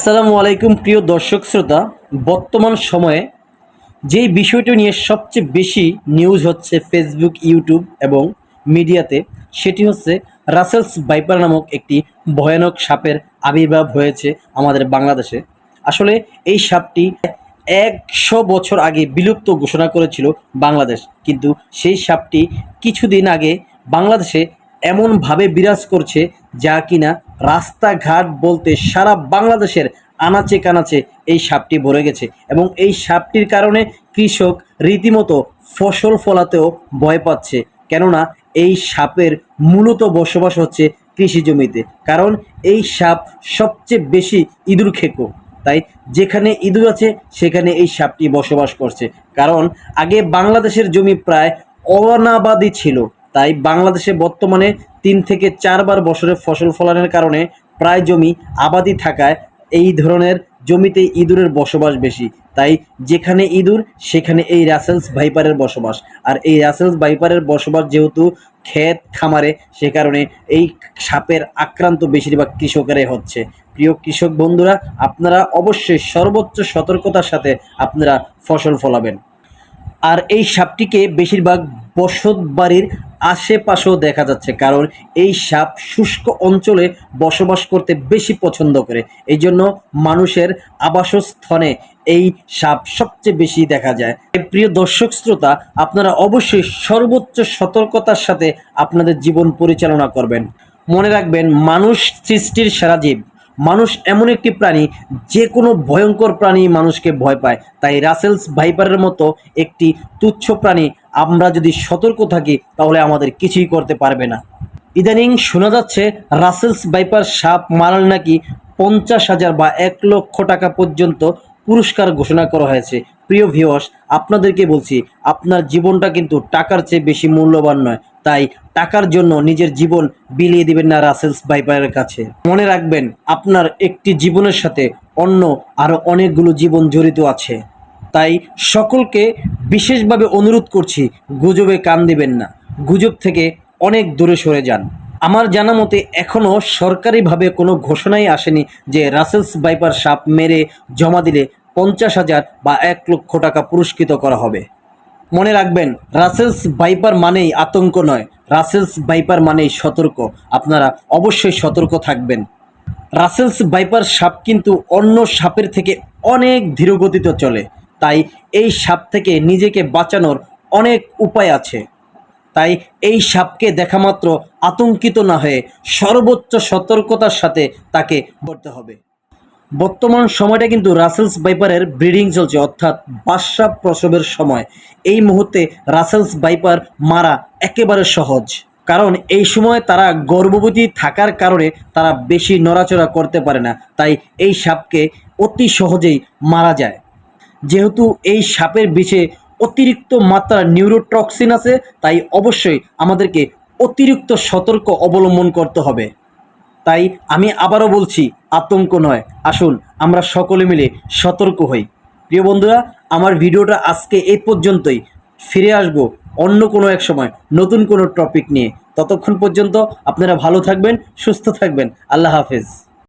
আসসালামু আলাইকুম, প্রিয় দর্শক শ্রোতা। বর্তমান সময়ে যেই বিষয়টি নিয়ে সবচেয়ে বেশি নিউজ হচ্ছে ফেসবুক ইউটিউব এবং মিডিয়াতে, সেটি হচ্ছে রাসেলস বাইপার নামক একটি ভয়ানক সাপের আবির্ভাব হয়েছে আমাদের বাংলাদেশে। আসলে এই সাপটি একশো বছর আগে বিলুপ্ত ঘোষণা করেছিল বাংলাদেশ। কিন্তু সেই সাপটি কিছুদিন আগে বাংলাদেশে এমনভাবে বিরাজ করছে যা কিনা রাস্তাঘাট বলতে সারা বাংলাদেশের আনাচে কানাচে এই সাপটি ভরে গেছে এবং এই সাপটির কারণে কৃষক রীতিমতো ফসল ফলাতেও ভয় পাচ্ছে। কেননা এই সাপের মূলত বসবাস হচ্ছে কৃষি জমিতে, কারণ এই সাপ সবচেয়ে বেশি ইঁদুর খেকো। তাই যেখানে ইঁদুর আছে, সেখানে এই সাপটি বসবাস করছে। কারণ আগে বাংলাদেশের জমি প্রায় অনাবাদি ছিল। তাই বাংলাদেশে বর্তমানে তিন থেকে চারবার বছরে ফসল ফলানোর কারণে প্রায় জমি আবাদি থাকায় এই ধরনের জমিতে ইঁদুরের বসবাস বেশি। তাই যেখানে ইঁদুর, সেখানে এই রাসেলস ভাইপারের বসবাস। আর এই রাসেলস ভাইপারের বসবাস যেহেতু ক্ষেত, খামারে, সে কারণে এই সাপের আক্রান্ত বেশিরভাগ কৃষকেরাই হচ্ছে। প্রিয় কৃষক বন্ধুরা, আপনারা অবশ্যই সর্বোচ্চ সতর্কতার সাথে আপনারা ফসল ফলাবেন। আর এই সাপটিকে বেশিরভাগ বসত বাড়ির আশেপাশেও দেখা যাচ্ছে, কারণ এই সাপ শুষ্ক অঞ্চলে বসবাস করতে বেশি পছন্দ করে। এই জন্য মানুষের আবাসস্থলে এই সাপ সবচেয়ে বেশি দেখা যায়। প্রিয় দর্শক শ্রোতা, আপনারা অবশ্যই সর্বোচ্চ সতর্কতার সাথে আপনাদের জীবন পরিচালনা করবেন। মনে রাখবেন, মানুষ সৃষ্টির সারা জীব। মানুষ এমন একটি প্রাণী যে কোনো ভয়ঙ্কর প্রাণী মানুষকে ভয় পায়। তাই রাসেলস ভাইপারের মতো একটি তুচ্ছ প্রাণী আমরা যদি সতর্ক থাকি, তাহলে আমাদের কিছুই করতে পারবে না। ইদানিং শোনা যাচ্ছে, রাসেলস বাইপার সাপ মারাল নাকি পঞ্চাশ হাজার বা এক লক্ষ টাকা পর্যন্ত পুরস্কার ঘোষণা করা হয়েছে। প্রিয় ভিওস আপনাদেরকে বলছি, আপনার জীবনটা কিন্তু টাকার চেয়ে বেশি মূল্যবান নয়। তাই টাকার জন্য নিজের জীবন বিলিয়ে দিবেন না রাসেলস বাইপারের কাছে। মনে রাখবেন, আপনার একটি জীবনের সাথে অন্য আরও অনেকগুলো জীবন জড়িত আছে। তাই সকলকে বিশেষভাবে অনুরোধ করছি, গুজবে কান দিবেন না। গুজব থেকে অনেক দূরে সরে যান। আমার জানা মতে এখনও সরকারিভাবে কোনো ঘোষণাই আসেনি যে রাসেলস বাইপার সাপ মেরে জমা দিলে পঞ্চাশ হাজার বা এক লক্ষ টাকা পুরস্কৃত করা হবে। মনে রাখবেন, রাসেলস বাইপার মানেই আতঙ্ক নয়। রাসেলস বাইপার মানেই সতর্ক। আপনারা অবশ্যই সতর্ক থাকবেন। রাসেলস বাইপার সাপ কিন্তু অন্য সাপের থেকে অনেক ধীরগতিতে চলে। তাই এই সাপ থেকে নিজেকে বাঁচানোর অনেক উপায় আছে। তাই এই সাপকে দেখা মাত্র আতঙ্কিত না হয়ে সর্বোচ্চ সতর্কতার সাথে তাকে করতে হবে। বর্তমান সময়টা কিন্তু রাসেলস বাইপারের ব্রিডিং চলছে, অর্থাৎ বাসা প্রসবের সময়। এই মুহূর্তে রাসেলস বাইপার মারা একেবারে সহজ। কারণ এই সময় তারা গর্ভবতী থাকার কারণে তারা বেশি নড়াচড়া করতে পারে না। তাই এই সাপকে অতি সহজেই মারা যায়। যেহেতু এই সাপের বিষে অতিরিক্ত মাত্রার নিউরোটক্সিন আছে, তাই অবশ্যই আমাদেরকে অতিরিক্ত সতর্ক অবলম্বন করতে হবে। তাই আমি আবারও বলছি, আতঙ্ক নয়। আসুন, আমরা সকলে মিলে সতর্ক হই। প্রিয় বন্ধুরা, আমার ভিডিওটা আজকে এই পর্যন্তই। ফিরে আসব অন্য কোনো এক সময় নতুন কোনো টপিক নিয়ে। ততক্ষণ পর্যন্ত আপনারা ভালো থাকবেন, সুস্থ থাকবেন। আল্লাহ হাফেজ।